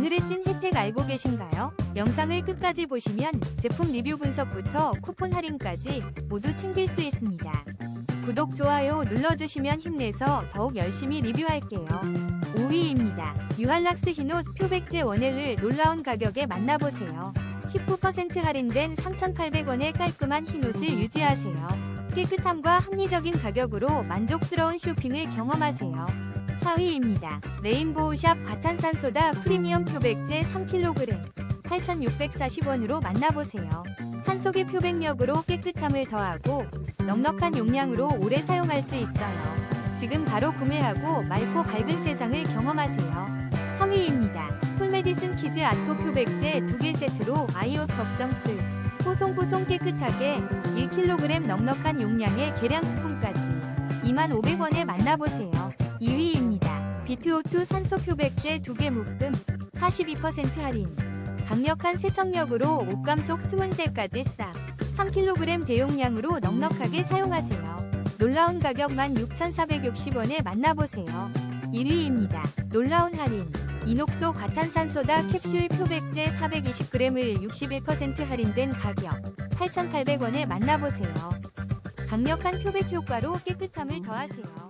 오늘의 찐 혜택 알고 계신가요? 영상을 끝까지 보시면 제품 리뷰 분석부터 쿠폰 할인까지 모두 챙길 수 있습니다. 구독, 좋아요 눌러주시면 힘내서 더욱 열심히 리뷰할게요. 5위입니다. 유한락스 흰옷 표백제 원액을 놀라운 가격에 만나보세요. 19% 할인된 3,800원의 깔끔한 흰옷을 유지하세요. 깨끗함과 합리적인 가격으로 만족스러운 쇼핑을 경험하세요. 4위입니다. 레인보우샵 과탄산소다 프리미엄 표백제 3kg 8,640원으로 만나보세요. 산속의 표백력으로 깨끗함을 더하고 넉넉한 용량으로 오래 사용할 수 있어요. 지금 바로 구매하고 맑고 밝은 세상을 경험하세요. 3위입니다. 폴메디슨 키즈 아토 표백제 2개 세트로 아이옷 걱정 끝. 뽀송뽀송 깨끗하게 1kg 넉넉한 용량의 계량 스푼까지 25,500원에 만나보세요. 2위입니다. 비트오투 산소 표백제 2개 묶음 42% 할인. 강력한 세척력으로 옷 감 속 숨은 때까지 싹 3kg 대용량으로 넉넉하게 사용하세요. 놀라운 가격 16,460원에 만나보세요. 1위입니다. 놀라운 할인. 이녹소 과탄산소다 캡슐 표백제 420g을 61% 할인된 가격 8,800원에 만나보세요. 강력한 표백 효과로 깨끗함을 더하세요.